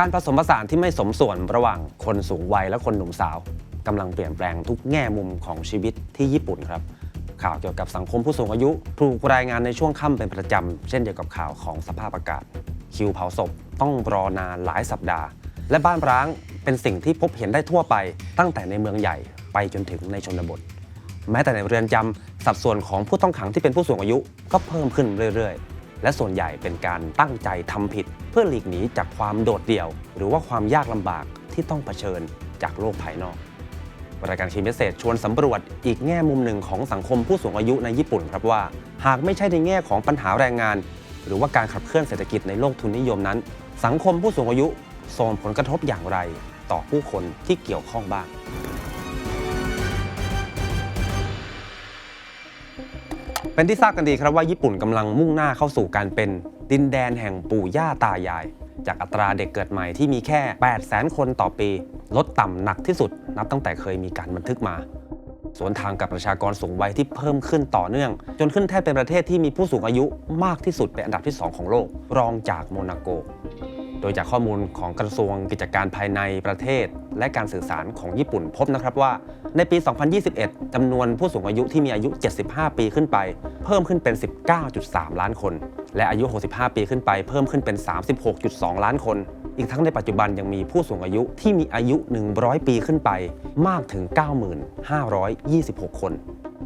การผสมผสานที่ไม่สมส่วนระหว่างคนสูงวัยและคนหนุ่มสาวกำลังเปลี่ยนแปลงทุกแง่มุมของชีวิตที่ญี่ปุ่นครับ ข่าวเกี่ยวกับสังคมผู้สูงอายุ ถูกรายงานในช่วงค่ำเป็นประจำ เช่นเดียวกับข่าวของสภาพอากาศ คิวเผาศพต้องรอนานหลายสัปดาห์ และบ้านร้างเป็นสิ่งที่พบเห็นได้ทั่วไป ตั้งแต่ในเมืองใหญ่ไปจนถึงในชนบท แม้แต่ในเรือนจำสัดส่วนของผู้ต้องขังที่เป็นผู้สูงอายุก็เพิ่มขึ้นเรื่อยๆ และส่วนใหญ่เป็นการตั้งใจทำผิด เพื่อหลีกหนีจากความโดดเดี่ยว หรือว่าความยากลำบากที่ต้องเผชิญจากโลกภายนอกรายการชีมเมสเซจชวนสำรวจอีกแง่มุมหนึ่งของสังคมผู้สูงอายุในญี่ปุ่นครับว่า หากไม่ใช่ในแง่ของปัญหาแรงงาน หรือว่าการขับเคลื่อนเศรษฐกิจในโลกทุนนิยมนั้น สังคมผู้สูงอายุส่งผลกระทบอย่างไร ต่อผู้คนที่เกี่ยวข้องบ้าง เป็นที่ทราบกันดีครับว่าญี่ปุ่นกำลังมุ่งหน้าเข้าสู่การเป็นดินแดนแห่งปู่ย่าตายาย จากอัตราเด็กเกิดใหม่ที่มีแค่ 8 0 0 0 0 0 คนต่อปี ลดต่ำหนักที่สุด นับตั้งแต่เคยมีการบันทึกมา สวนทางกับประชากรสูงวัยที่เพิ่มขึ้นต่อเนื่อง จนขึ้นแทบเป็นประเทศที่มีผู้สูงอายุมากที่สุดเป็นอันดับที่ 2 ของโลก รองจากโมนาโก โดยจากข้อมูลของกระทรวงกิจการภายในประเทศ และการสื่อสารของญี่ปุ่นพบนะครับว่า ในปี 2021 จำนวนผู้สูงอายุที่มีอายุ 75 ปีขึ้นไป เพิ่มขึ้นเป็น 19.3 ล้านคน และอายุ 65 ปีขึ้นไปเพิ่มขึ้นเป็น 36.2 ล้านคน อีกทั้งในปัจจุบันยังมีผู้สูงอายุที่มีอายุ 100 ปีขึ้นไปมากถึง 9,526 คน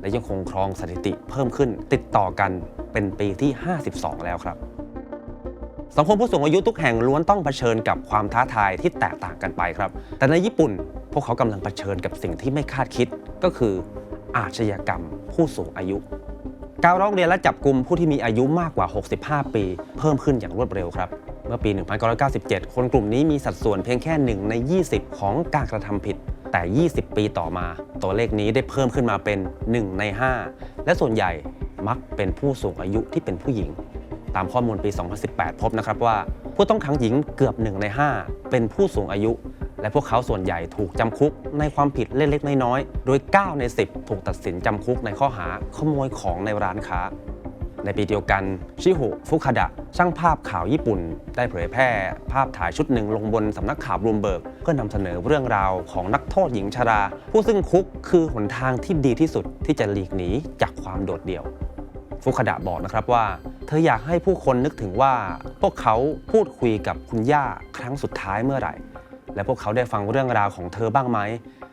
และยังคงครองสถิติเพิ่มขึ้นติดต่อกันเป็นปีที่ 52 แล้วครับ สังคมผู้สูงอายุทุกแห่งล้วนต้องเผชิญกับความท้าทายที่แตกต่างกันไปครับ แต่ในญี่ปุ่นพวกเขากำลังเผชิญกับสิ่งที่ไม่คาดคิดก็คือ อาชญากรรมผู้สูงอายุ การร้องเรียนและจับกลุ่มผู้ที่มีอายุมากกว่า 65 ปี เพิ่มขึ้นอย่างรวดเร็วครับ เมื่อปี 1997 คนกลุ่มนี้มีสัดส่วนเพียงแค่ 1 ใน 20 ของการกระทำผิด แต่ 20 ปีต่อมา ตัวเลขนี้ได้เพิ่มขึ้นมาเป็น 1 ใน 5 และส่วนใหญ่มักเป็นผู้สูงอายุที่เป็นผู้หญิง ตามข้อมูลปี 2018 พบนะครับว่า ผู้ต้องขังหญิงเกือบ 1 ใน 5 เป็นผู้สูงอายุ และพวกเขาส่วนใหญ่ถูกจำคุกในความผิดเล็กๆ น้อยๆ โดย 9 ใน 10 ถูกตัดสินจำคุกในข้อหาขโมยของในร้านค้า ในปีเดียวกันชิโฮฟุคาดะ ช่างภาพข่าวญี่ปุ่น ได้เผยแพร่ ภาพถ่ายชุดหนึ่งลงบนสำนักข่าวบลูมเบิร์กเพื่อนำเสนอเรื่องราวของนักโทษหญิงชรา ผู้ซึ่งคุกคือหนทางที่ดีที่สุดที่จะหลีกหนีจากความโดดเดี่ยว ฟุคดะบอกนะครับว่า เธออยากให้ผู้คนนึกถึงว่าพวกเขาพูดคุยกับคุณย่าครั้งสุดท้ายเมื่อไหร่ และพวกเขาได้ฟังเรื่องราวของเธอบ้างไหม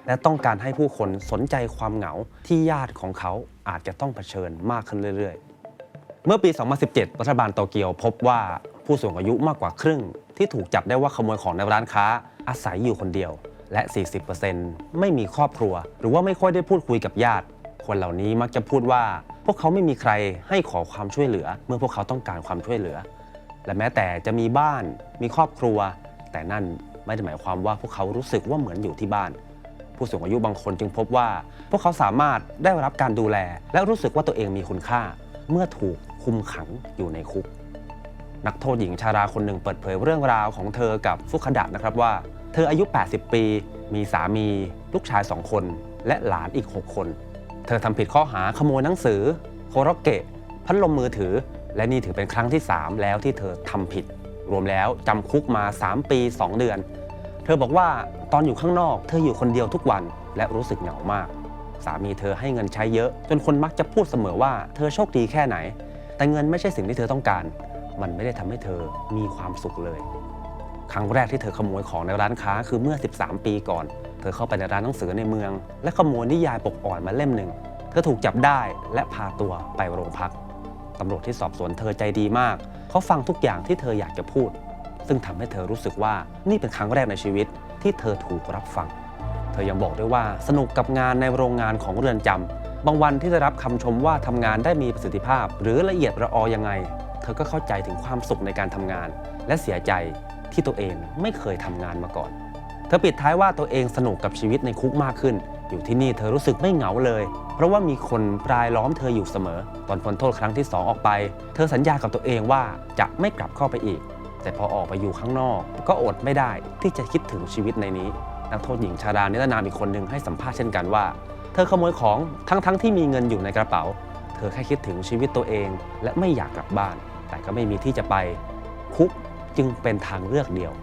และต้องการให้ผู้คนสนใจความเหงาที่ญาติของเขาอาจจะต้องเผชิญมากขึ้นเรื่อย ๆ เมื่อปี 2017 รัฐบาลโตเกียวพบว่าผู้สูงอายุมากกว่าครึ่ง ที่ถูกจับได้ว่าขโมยของในร้านค้าอาศัยอยู่คนเดียวและ 40%ไม่มีครอบครัว หรือว่าไม่ค่อยได้พูดคุยกับญาติ คนเหล่านี้มักจะพูดว่า พวกเขาไม่มีใครให้ขอความช่วยเหลือ เมื่อพวกเขาต้องการความช่วยเหลือ และแม้แต่จะมีบ้านมีครอบครัว แต่นั่นไม่ได้หมายความว่าพวกเขารู้สึกว่าเหมือนอยู่ที่บ้าน ผู้สูงอายุบางคนจึงพบว่า พวกเขาสามารถได้รับการดูแล และรู้สึกว่าตัวเองมีคุณค่า เมื่อถูกคุมขังอยู่ในคุก นักโทษหญิงชาราคนหนึ่งเปิดเผยเรื่องราวของเธอกับฟุคดะนะครับว่า เธออายุ 80 ปี มีสามี ลูกชาย 2 คน และหลานอีก 6 คน เธอทำผิดข้อหาขโมยหนังสือ โคโรเกะ พัดลมมือถือ และนี่ถือเป็นครั้งที่ 3 แล้วที่เธอทำผิด รวมแล้วจำคุกมา 3 ปี 2 เดือน เธอบอกว่าตอนอยู่ข้างนอกเธออยู่คนเดียวทุกวันและรู้สึกเหงามาก สามีเธอให้เงินใช้เยอะ จนคนมักจะพูดเสมอว่าเธอโชคดีแค่ไหน แต่เงินไม่ใช่สิ่งที่เธอต้องการ มันไม่ได้ทำให้เธอมีความสุขเลย ครั้งแรกที่เธอขโมยของในร้านค้าคือเมื่อ 13 ปีก่อน ธอเข้าไปในร้านหนังสือในเมือง และขโมยนิยายปกอ่อนมาเล่มหนึ่ง เธอถูกจับได้และพาตัวไปโรงพัก ตำรวจที่สอบสวนเธอใจดีมาก เขาฟังทุกอย่างที่เธออยากจะพูด ซึ่งทำให้เธอรู้สึกว่านี่เป็นครั้งแรกในชีวิตที่เธอถูกรับฟัง เธอยังบอกด้วยว่าสนุกกับงานในโรงงานของเรือนจำบางวันที่ได้รับคำชมว่าทำงานได้มีประสิทธิภาพ หรือละเอียดระออยังไง เธอก็เข้าใจถึงความสุขในการทำงาน และเสียใจที่ตัวเองไม่เคยทำงานมาก่อน เธอปิดท้ายว่าตัวเองสนุกกับชีวิตในคุกมากขึ้น อยู่ที่นี่เธอรู้สึกไม่เหงาเลย เพราะว่ามีคนรายล้อมเธออยู่เสมอ ตอนพ้นโทษครั้งที่ 2 ออกไป เธอสัญญากับตัวเองว่าจะไม่กลับเข้าไปอีก แต่พอออกไปอยู่ข้างนอก ก็อดไม่ได้ที่จะคิดถึงชีวิตในนี้ นักโทษหญิงชาดานิรนามอีกคนหนึ่งให้สัมภาษณ์เช่นกันว่า เธอขโมยของทั้งๆทที่มีเงินอยู่ในกระเป๋า เธอแค่คิดถึงชีวิตตัวเอง และไม่อยากกลับบ้าน แต่ก็ไม่มีที่จะไป คุกจึงเป็นทางเลือกเดียว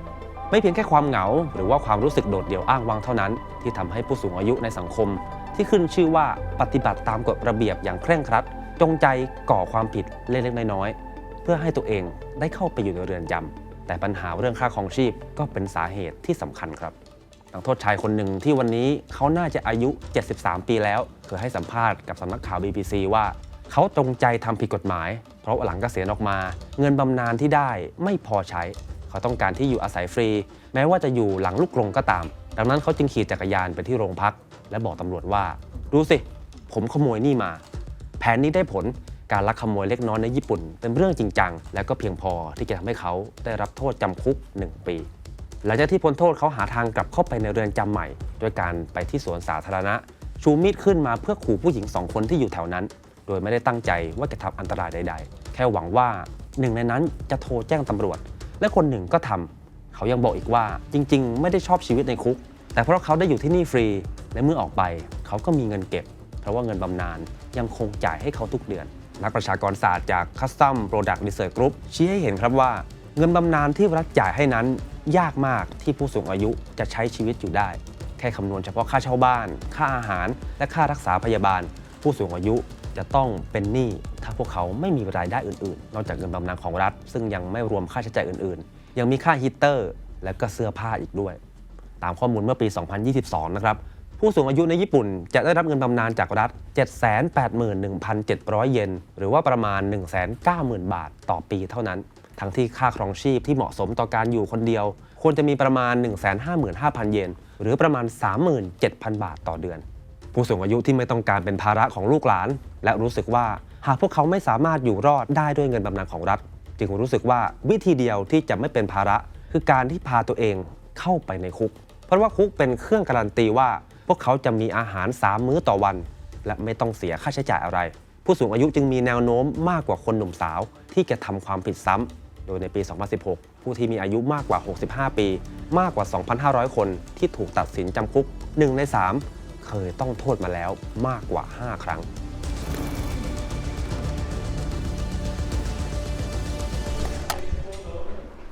ไม่เพียงแค่ความเหงา หรือว่าความรู้สึกโดดเดี่ยวอ้างว้างเท่านั้น ที่ทำให้ผู้สูงอายุในสังคม ที่ขึ้นชื่อว่าปฏิบัติตามกฎระเบียบอย่างเคร่งครัด จงใจก่อความผิดเล็กๆน้อยๆเพื่อให้ตัวเองได้เข้าไปอยู่ในเรือนจำแต่ปัญหาเรื่องค่าครองชีพก็เป็นสาเหตุที่สำคัญครับนักโทษชายคนหนึ่งที่วันนี้เขาน่าจะอายุ 73 ปีแล้วเคยให้สัมภาษณ์กับสำนักข่าว BBC ว่าเขาจงใจทำผิดกฎหมาย เพราะหลังเกษียณออกมา เงินบำนาญที่ได้ไม่พอใช้ เขาต้องการที่อยู่อาศัยฟรี แม้ว่าจะอยู่หลังลูกกรงก็ตาม ดังนั้นเขาจึงขี่จักรยานไปที่โรงพัก และบอกตำรวจว่า ดูสิ ผมขโมยนี่มา แผนนี้ได้ผลการลักขโมยเล็กน้อยในญี่ปุ่น เป็นเรื่องจริงจัง และก็เพียงพอที่จะทำให้เขาได้รับโทษจำคุก 1 ปีหลังจากที่พ้นโทษเขาหาทางกลับเข้าไปในเรือนจำใหม่โดยการไปที่สวนสาธารณะ ชูมีดขึ้นมาเพื่อขู่ผู้หญิงสองคนที่อยู่แถวนั้น โดยไม่ได้ตั้งใจว่าจะทำอันตรายใด ๆ แค่หวังว่าหนึ่งในนั้นจะโทรแจ้งตำรวจ และคนหนึ่งก็ทำเขายังบอกอีกว่าจริง ๆ ไม่ได้ชอบชีวิตในคุก แต่เพราะเขาได้อยู่ที่นี่ฟรี และเมื่อออกไป เขาก็มีเงินเก็บ เพราะว่าเงินบำนาญยังคงจ่ายให้เขาทุกเดือน นักประชากรศาสตร์จาก Custom Product Research Group ชี้ให้เห็นครับว่า เงินบำนาญที่รัฐจ่ายให้นั้น ยากมากที่ผู้สูงอายุจะใช้ชีวิตอยู่ได้ แค่คำนวณเฉพาะค่าเช่าบ้าน ค่าอาหาร และค่ารักษาพยาบาล ผู้สูงอายุ จะต้องเป็นหนี้ถ้าพวกเขาไม่มีรายได้อื่นๆ นอกจากเงินบำนาญของรัฐ ซึ่งยังไม่รวมค่าใช้จ่ายอื่นๆ ยังมีค่าฮีเตอร์ และก็เสื้อผ้าอีกด้วย ตามข้อมูลเมื่อปี 2022 นะครับ ผู้สูงอายุในญี่ปุ่นจะได้รับเงินบำนาญจากรัฐ 781,700 เยน หรือว่าประมาณ 190,000 บาทต่อปีเท่านั้น ทั้งที่ค่าครองชีพที่เหมาะสมต่อการอยู่คนเดียว ควรจะมีประมาณ 155,000 เยน หรือประมาณ 37,000 บาทต่อเดือน ผู้สูงอายุที่ไม่ต้องการเป็นภาระของลูกหลาน และรู้สึกว่าหากพวกเขาไม่สามารถอยู่รอดได้ด้วยเงินบำนาญของรัฐ จึงรู้สึกว่าวิธีเดียวที่จะไม่เป็นภาระ คือการที่พาตัวเองเข้าไปในคุก เพราะว่าคุกเป็นเครื่องการันตีว่า พวกเขาจะมีอาหาร 3 มื้อต่อวัน และไม่ต้องเสียค่าใช้จ่ายอะไร ผู้สูงอายุจึงมีแนวโน้มมากกว่าคนหนุ่มสาว ที่จะทำความผิดซ้ำโดยในปี 2016 ผู้ที่มีอายุมากกว่า 65 ปี มากกว่า 2,500 คนที่ถูกตัดสินจำคุก 1 ใน 3 เคยต้องโทษมาแล้วมากกว่า 5 ครั้ง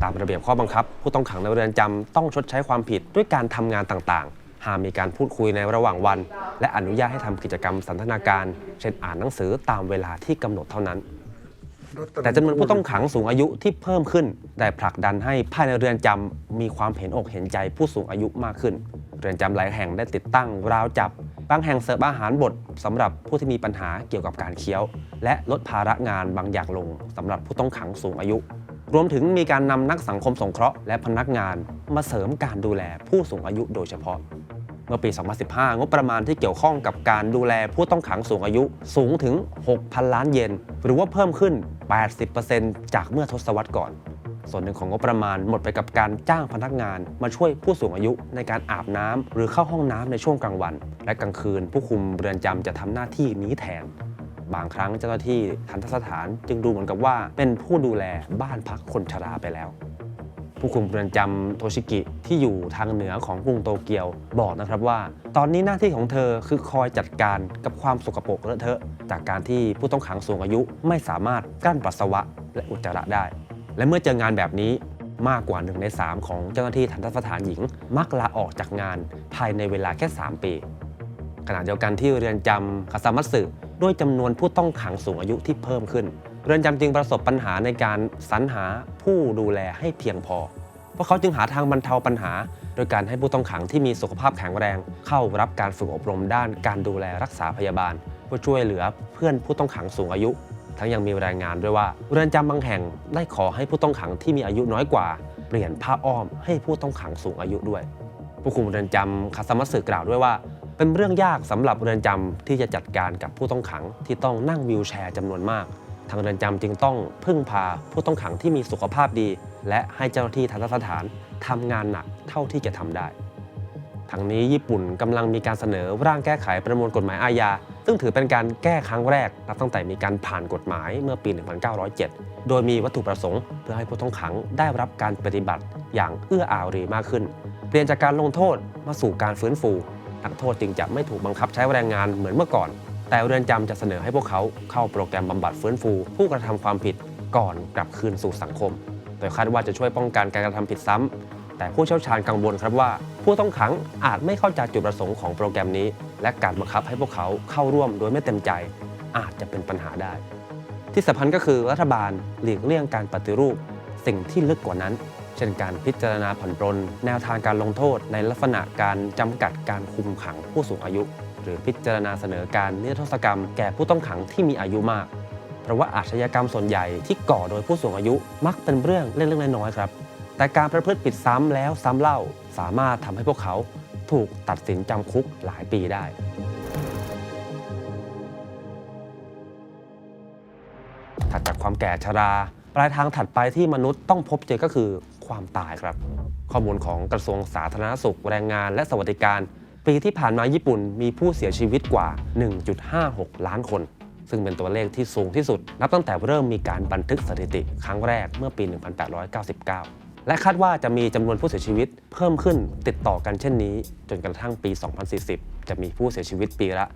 ตามระเบียบข้อบังคับ ผู้ต้องขังในเรือนจำต้องชดใช้ความผิดด้วยการทำงานต่างๆ หากมีการพูดคุยในระหว่างวัน และอนุญาตให้ทำกิจกรรมสันทนาการ เช่นอ่านหนังสือตามเวลาที่กำหนดเท่านั้น แต่จำนวนผู้ต้องขังสูงอายุที่เพิ่มขึ้น ได้ผลักดันให้ภายในเรือนจำมีความเห็นอกเห็นใจผู้สูงอายุมากขึ้น เรือนจำหลายแห่งได้ติดตั้งราวจับ บางแห่งเสิร์ฟอาหารบดสำหรับผู้ที่มีปัญหาเกี่ยวกับการเคี้ยว และลดภาระงานบางอย่างลงสำหรับผู้ต้องขังสูงอายุ รวมถึงมีการนำนักสังคมสงเคราะห์และพนักงานมาเสริมการดูแลผู้สูงอายุโดยเฉพาะเมื่อปี 2015 งบประมาณที่เกี่ยวข้องกับการดูแลผู้ต้องขังสูงอายุสูงถึง 6,000 ล้านเยน หรือว่าเพิ่มขึ้น 80%จากเมื่อทศวรรษก่อน ส่วนหนึ่งของงบประมาณหมดไปกับการจ้างพนักงาน มาช่วยผู้สูงอายุในการอาบน้ำหรือเข้าห้องน้ำในช่วงกลางวัน และกลางคืน ผู้คุมเรือนจำจะทำหน้าที่นี้แทน บางครั้งเจ้าหน้าที่ทันตสถานจึงดูเหมือนกับว่าเป็นผู้ดูแลบ้านพักคนชราไปแล้ว ผู้คุมเรือนจำโทชิกิที่อยู่ทางเหนือของกรุงโตเกียวบอกนะครับว่า ตอนนี้หน้าที่ของเธอคือคอยจัดการกับความสกปรกเลอะเทอะ จากการที่ผู้ต้องขังสูงอายุไม่สามารถกั้นปัสสาวะและอุจจาระได้ และเมื่อเจองานแบบนี้มากกว่า1ใน 3 ของเจ้าหน้าที่ทันตสถานหญิง มักลาออกจากงานภายในเวลาแค่ 3 ปี ขณะเดียวกันที่เรือนจำคาซามัตสึด้วยจำนวนผู้ต้องขังสูงอายุที่เพิ่มขึ้น เรือนจำจึงประสบปัญหาในการสรรหาผู้ดูแลให้เพียงพอ พวกเขาจึงหาทางบรรเทาปัญหา โดยการให้ผู้ต้องขังที่มีสุขภาพแข็งแรง เข้ารับการฝึกอบรมด้านการดูแลรักษาพยาบาล เพื่อช่วยเหลือเพื่อนผู้ต้องขังสูงอายุ ทั้งยังมีรายงานด้วยว่าเรือนจำบางแห่งได้ขอให้ผู้ต้องขังที่มีอายุน้อยกว่า เปลี่ยนผ้าอ้อมให้ผู้ต้องขังสูงอายุด้วย ผู้คุมเรือนจำคาซามัตสึกล่าวด้วยว่า เป็นเรื่องยากสำหรับเรือนจำที่จะจัดการกับผู้ต้องขังที่ต้องนั่งวีลแชร์จำนวนมาก ทางเรือนจำจึงต้องพึ่งพาผู้ต้องขังที่มีสุขภาพดี และให้เจ้าหน้าที่ทันตสถานทำงานหนักเท่าที่จะทำได้ทั้งนี้ญี่ปุ่นกำลังมีการเสนอร่างแก้ไขประมวลกฎหมายอาญา ซึ่งถือเป็นการแก้ครั้งแรกนับตั้งแต่มีการผ่านกฎหมายเมื่อปี 1907 โดยมีวัตถุประสงค์ เพื่อให้ผู้ต้องขังได้รับการปฏิบัติอย่างเอื้ออารีมากขึ้น เปลี่ยนจากการลงโทษมาสู่การฟื้นฟูนักโทษจึงจะไม่ถูกบังคับใช้แรงงานเหมือนเมื่อก่อน แต่เรือนจำจะเสนอให้พวกเขาเข้าโปรแกรมบำบัดฟื้นฟู ผู้กระทำความผิดก่อนกลับคืนสู่สังคม โดยคาดว่าจะช่วยป้องกันการกระทำผิดซ้ำแต่ผู้เชี่ยวชาญกังวลครับว่า ผู้ต้องขังอาจไม่เข้าใจจุดประสงค์ของโปรแกรมนี้ และการบังคับให้พวกเขาเข้าร่วมโดยไม่เต็มใจ อาจจะเป็นปัญหาได้ ที่สำคัญก็คือรัฐบาลหลีกเลี่ยงการปฏิรูป สิ่งที่ลึกกว่านั้นเช่นการพิจารณาผ่อนปรน แนวทางการลงโทษในลักษณะการจำกัดการคุมขังผู้สูงอายุ หรือพิจารณาเสนอการนิรโทษกรรมแก่ผู้ต้องขังที่มีอายุมาก เพราะว่าอาชญากรรมส่วนใหญ่ที่ก่อโดยผู้สูงอายุมักเป็นเรื่องเล็กๆน้อยๆครับ แต่การประพฤติผิดซ้ำแล้วซ้ำเล่าสามารถทำให้พวกเขาถูกตัดสินจำคุกหลายปีได้ถัดจากความแก่ชรา ปลายทางถัดไปที่มนุษย์ต้องพบเจอก็คือความตายครับ ข้อมูลของกระทรวงสาธารณสุขแรงงานและสวัสดิการ ปีที่ผ่านมาญี่ปุ่นมีผู้เสียชีวิตกว่า 1.56 ล้านคน ซึ่งเป็นตัวเลขที่สูงที่สุด นับตั้งแต่เริ่มมีการบันทึกสถิติครั้งแรกเมื่อปี 1899 และคาดว่าจะมีจำนวนผู้เสียชีวิตเพิ่มขึ้นติดต่อกันเช่นนี้ จนกระทั่งปี 2040 จะมีผู้เสียชีวิตปีละ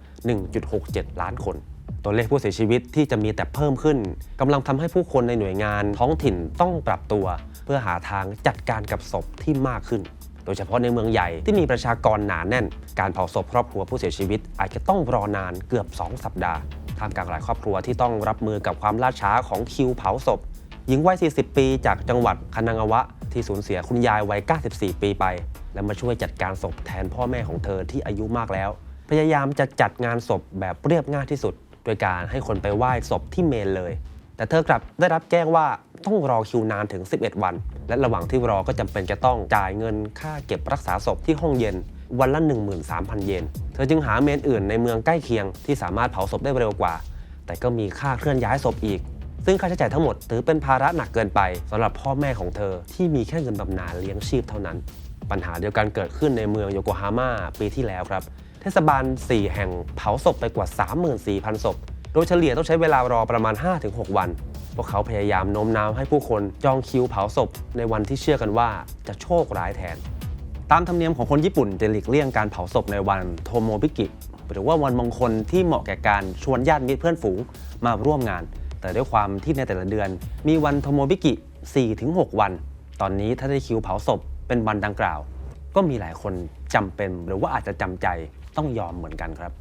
1.67 ล้านคน ตัวเลขผู้เสียชีวิตที่จะมีแต่เพิ่มขึ้นกำลังทำให้ผู้คนในหน่วยงานท้องถิ่นต้องปรับตัว เพื่อหาทางจัดการกับศพที่มากขึ้น โดยเฉพาะในเมืองใหญ่ที่มีประชากรหนาแน่น การเผาศพครอบครัวผู้เสียชีวิต อาจจะต้องรอนานเกือบ 2 สัปดาห์ท่ามกลางหลายครอบครัวที่ต้องรับมือกับความล่าช้าของคิวเผาศพหญิงวัย 40 ปีจากจังหวัดคานางาวะ ที่สูญเสียคุณยายวัย 94 ปีไป และมาช่วยจัดการศพแทนพ่อแม่ของเธอที่อายุมากแล้ว พยายามจะจัดงานศพแบบเรียบง่ายที่สุด โดยการให้คนไปไหว้ศพที่เมนเลย แต่เธอกลับได้รับแจ้งว่าต้องรอคิวนานถึง 11 วัน และระหว่างที่รอก็จำเป็นจะต้องจ่ายเงินค่าเก็บรักษาศพที่ห้องเย็นวันละ 13,000 เยน เธอจึงหาเมนอื่นในเมืองใกล้เคียงที่สามารถเผาศพได้เร็วกว่า แต่ก็มีค่าเคลื่อนย้ายศพอีก ซึ่งค่าใช้จ่ายทั้งหมดถือเป็นภาระหนักเกินไปสำหรับพ่อแม่ของเธอที่มีแค่เงินบำนาญเลี้ยงชีพเท่านั้น ปัญหาเดียวกันเกิดขึ้นในเมืองโยโกฮาม่าปีที่แล้วครับ เทศบาล 4 แห่งเผาศพไปกว่า 34,000 ศพ ดยเฉลี่ยต้องใช้เวลารอประมาณ 5-6 วัน พวกเขาพยายามโน้มน้าวให้ผู้คนจองคิวเผาศพ ในวันที่เชื่อกันว่าจะโชคร้ายแทน ตามธรรมเนียมของคนญี่ปุ่นจะหลีกเลี่ยงการเผาศพในวันโทโมบิกิ หรือว่าวันมงคลที่เหมาะแก่การชวนญาติมิตรเพื่อนฝูงมาร่วมงาน แต่ด้วยความที่ในแต่ละเดือน มีวันโทโมบิกิ 4-6 วัน ตอนนี้ถ้าได้คิวเผาศพเป็นวันดังกล่าว ก็มีหลายคนจำเป็นหรือว่าอาจจะจำใจต้องยอมเหมือนกันครับ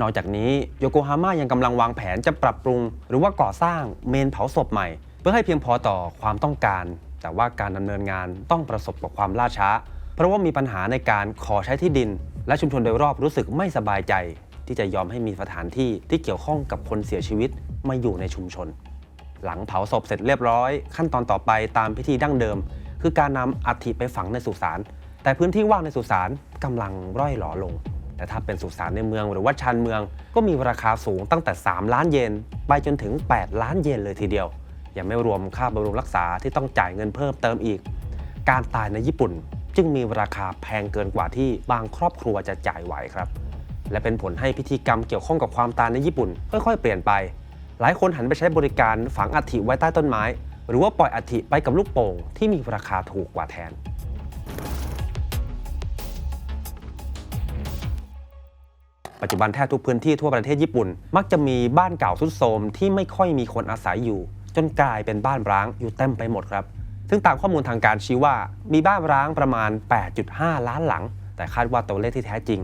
นอกจากนี้โยโกฮาม่ายังกำลังวางแผนจะปรับปรุง หรือว่าก่อสร้างเมนเผาศพใหม่ เพื่อให้เพียงพอต่อความต้องการ แต่ว่าการดำเนินงานต้องประสบกับความล่าช้า เพราะว่ามีปัญหาในการขอใช้ที่ดิน และชุมชนโดยรอบรู้สึกไม่สบายใจ ที่จะยอมให้มีสถานที่ที่เกี่ยวข้องกับคนเสียชีวิตมาอยู่ในชุมชน หลังเผาศพเสร็จเรียบร้อย ขั้นตอนต่อไปตามพิธีดั้งเดิม คือการนำอัฐิไปฝังในสุสานแต่พื้นที่ว่างในสุสานกำลังร่อยหลอลง แต่ถ้าเป็นสุสานในเมืองหรือว่าชานเมือง ก็มีราคาสูงตั้งแต่ 3 ล้านเยนไปจนถึง 8 ล้านเยนเลยทีเดียว ยังไม่รวมค่าบำรุงรักษาที่ต้องจ่ายเงินเพิ่มเติมอีก การตายในญี่ปุ่นจึงมีราคาแพงเกินกว่าที่บางครอบครัวจะจ่ายไหวครับ และเป็นผลให้พิธีกรรมเกี่ยวข้องกับความตายในญี่ปุ่น ค่อยๆ เปลี่ยนไป หลายคนหันไปใช้บริการฝังอัฐิไว้ใต้ต้นไม้ หรือว่าปล่อยอัฐิไปกับลูกโป่งที่มีราคาถูกกว่าแทน ปัจจุบันแทบทุกพื้นที่ทั่วประเทศญี่ปุ่น มักจะมีบ้านเก่าทรุดโทรมที่ไม่ค่อยมีคนอาศัยอยู่ จนกลายเป็นบ้านร้างอยู่เต็มไปหมดครับ ซึ่งตามข้อมูลทางการชี้ว่ามีบ้านร้างประมาณ 8.5 ล้านหลัง แต่คาดว่าตัวเลขที่แท้จริง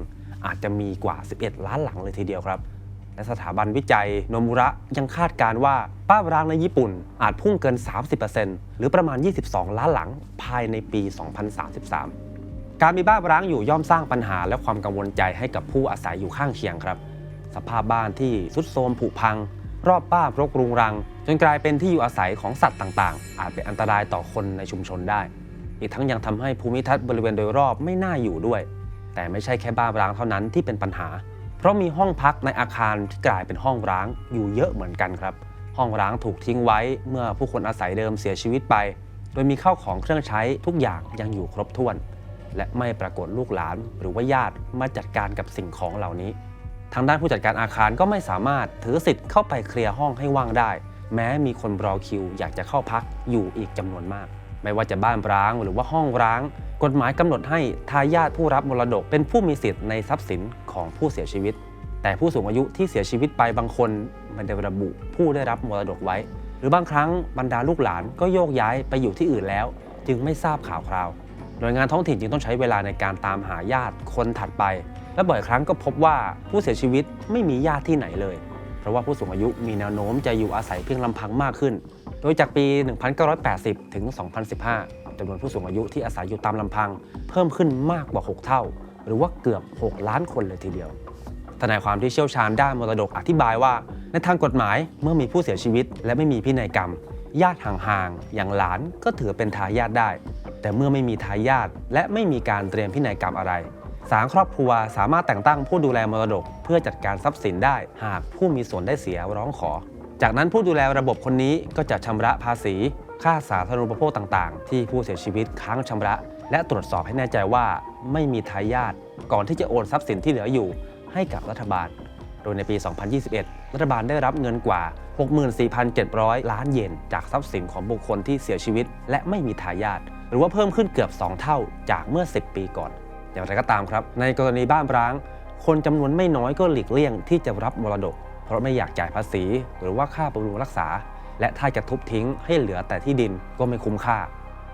อาจจะมีกว่า 11 ล้านหลังเลยทีเดียวครับ และสถาบันวิจัยโนมุระยังคาดการว่าบ้านร้างในญี่ปุ่นอาจพุ่งเกิน 30%หรือประมาณ 22 ล้านหลังภายในปี 2033 การมีบ้านร้างอยู่ย่อมสร้างปัญหาและความกังวลใจให้กับผู้อาศัยอยู่ข้างเคียงครับ สภาพบ้านที่ทรุดโทรมผุพัง รอบบ้านรกรุงรัง จนกลายเป็นที่อยู่อาศัยของสัตว์ต่างๆ อาจเป็นอันตรายต่อคนในชุมชนได้ อีกทั้งยังทำให้ภูมิทัศน์บริเวณโดยรอบไม่น่าอยู่ด้วย แต่ไม่ใช่แค่บ้านร้างเท่านั้นที่เป็นปัญหา เพราะมีห้องพักในอาคารที่กลายเป็นห้องร้างอยู่เยอะเหมือนกันครับ ห้องร้างถูกทิ้งไว้เมื่อผู้คนอาศัยเดิมเสียชีวิตไป โดยมีข้าวของเครื่องใช้ทุกอย่างยังอยู่ครบถ้วน และไม่ปรากฏลูกหลาน หรือว่าญาติมาจัดการกับสิ่งของเหล่านี้ ทางด้านผู้จัดการอาคารก็ไม่สามารถถือสิทธิ์เข้าไปเคลียร์ห้องให้ว่างได้ แม้มีคนรอคิว อยากจะเข้าพักอยู่อีกจำนวนมาก ไม่ว่าจะบ้านร้างหรือว่าห้องร้าง กฎหมายกำหนดให้ทายาทผู้รับมรดกเป็นผู้มีสิทธิ์ในทรัพย์สินของผู้เสียชีวิต แต่ผู้สูงอายุที่เสียชีวิตไปบางคนไม่ได้ระบุผู้ได้รับมรดกไว้ หรือบางครั้งบรรดาลูกหลานก็โยกย้ายไปอยู่ที่อื่นแล้ว จึงไม่ทราบข่าวคราว หน่วยงานท้องถิ่นจึงต้องใช้เวลาในการตามหาญาติคนถัดไป และบ่อยครั้งก็พบว่าผู้เสียชีวิตไม่มีญาติที่ไหนเลย เพราะว่าผู้สูงอายุมีแนวโน้มจะอยู่อาศัยเพียงลำพังมากขึ้น โดยจากปี 1980 ถึง 2015จำนวนผู้สูงอายุที่อาศัยอยู่ตามลำพัง เพิ่มขึ้นมากกว่า 6 เท่า หรือว่าเกือบ 6 ล้านคนเลยทีเดียวทนายความที่เชี่ยวชาญด้านมรดกอธิบายว่า ในทางกฎหมายเมื่อมีผู้เสียชีวิต และไม่มีพินัยกรรม ญาติห่างๆอย่างหลานก็ถือเป็นทายาทได้ แต่เมื่อไม่มีทายาทและไม่มีการเตรียมพินัยกรรมอะไรศาลครอบครัวสามารถแต่งตั้งผู้ดูแลมรดก เพื่อจัดการทรัพย์สินได้ หากผู้มีส่วนได้เสียร้องขอ จากนั้นผู้ดูแลระบบคนนี้ก็จะชำระภาษี ค่าสาธารณูปโภคต่างๆ ที่ผู้เสียชีวิตค้างชำระ และตรวจสอบให้แน่ใจว่าไม่มีทายาทก่อนที่จะโอนทรัพย์สินที่เหลืออยู่ให้กับรัฐบาล โดยในปี 2021 รัฐบาลได้รับเงินกว่า 64,700 ล้านเยน จากทรัพย์สินของบุคคลที่เสียชีวิต และไม่มีทายาทหรือว่าเพิ่มขึ้นเกือบ 2 เท่าจากเมื่อ 10 ปีก่อน อย่างไรก็ตามครับ ในกรณีบ้านร้าง คนจำนวนไม่น้อยก็หลีกเลี่ยงที่จะรับมรดก เพราะไม่อยากจ่ายภาษี หรือว่าค่าบำรุงรักษา และถ้าจะทุบทิ้งให้เหลือแต่ที่ดินก็ไม่คุ้มค่า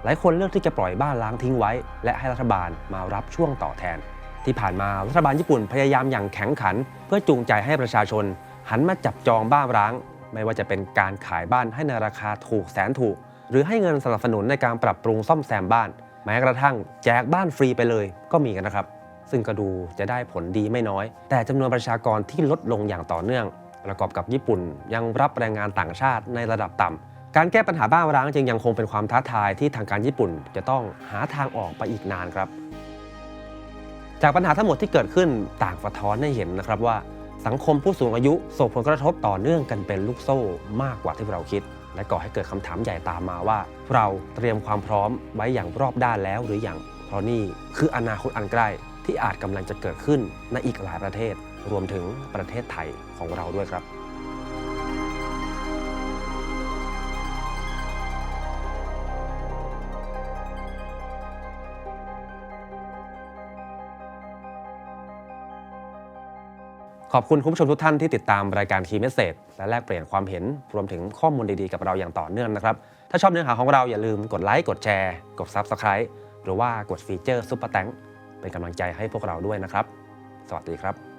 หลายคนเลือกที่จะปล่อยบ้านล้างทิ้งไว้ และให้รัฐบาลมารับช่วงต่อแทน ที่ผ่านมารัฐบาลญี่ปุ่นพยายามอย่างแข็งขัน เพื่อจูงใจให้ประชาชน หันมาจับจองบ้านร้าง ไม่ว่าจะเป็นการขายบ้านให้ในราคาถูกแสนถูก หรือให้เงินสนับสนุนในการปรับปรุงซ่อมแซมบ้าน แม้กระทั่งแจกบ้านฟรีไปเลยก็มีกันนะครับ ซึ่งก็ดูจะได้ผลดีไม่น้อย แต่จำนวนประชากรที่ลดลงอย่างต่อเนื่อง ประกอบกับญี่ปุ่น ยังรับแรงงานต่างชาติในระดับต่ำการแก้ปัญหาบ้านร้างจึงยังคงเป็นความท้าทายที่ทางการญี่ปุ่นจะต้องหาทางออกไปอีกนานครับ จากปัญหาทั้งหมดที่เกิดขึ้นต่างสะท้อนให้เห็นนะครับว่าสังคมผู้สูงอายุส่งผลกระทบต่อเนื่องกันเป็นลูกโซ่มากกว่าที่เราคิด และก่อให้เกิดคำถามใหญ่ตามมาว่า เราเตรียมความพร้อมไว้อย่างรอบด้านแล้วหรืออยังเพราะนี่คืออนาคตอันใกล้ที่อาจกำลังจะเกิดขึ้นในอีกหลายประเทศ รวมถึงประเทศไทยของเราด้วยครับ ขอบคุณคุณผู้ชมทุกท่านที่ติดตามรายการคีเมสเซจและแลกเปลี่ยนความเห็นรวมถึงข้อมูลดีๆกับเราอย่างต่อเนื่องนะครับ ถ้าชอบเนื้อหาของเราอย่าลืมกดไลค์กดแชร์ กด Subscribe หรือว่ากดฟีเจอร์ซุปเปอร์แตงเป็นกำลังใจให้พวกเราด้วยนะครับ สวัสดีครับ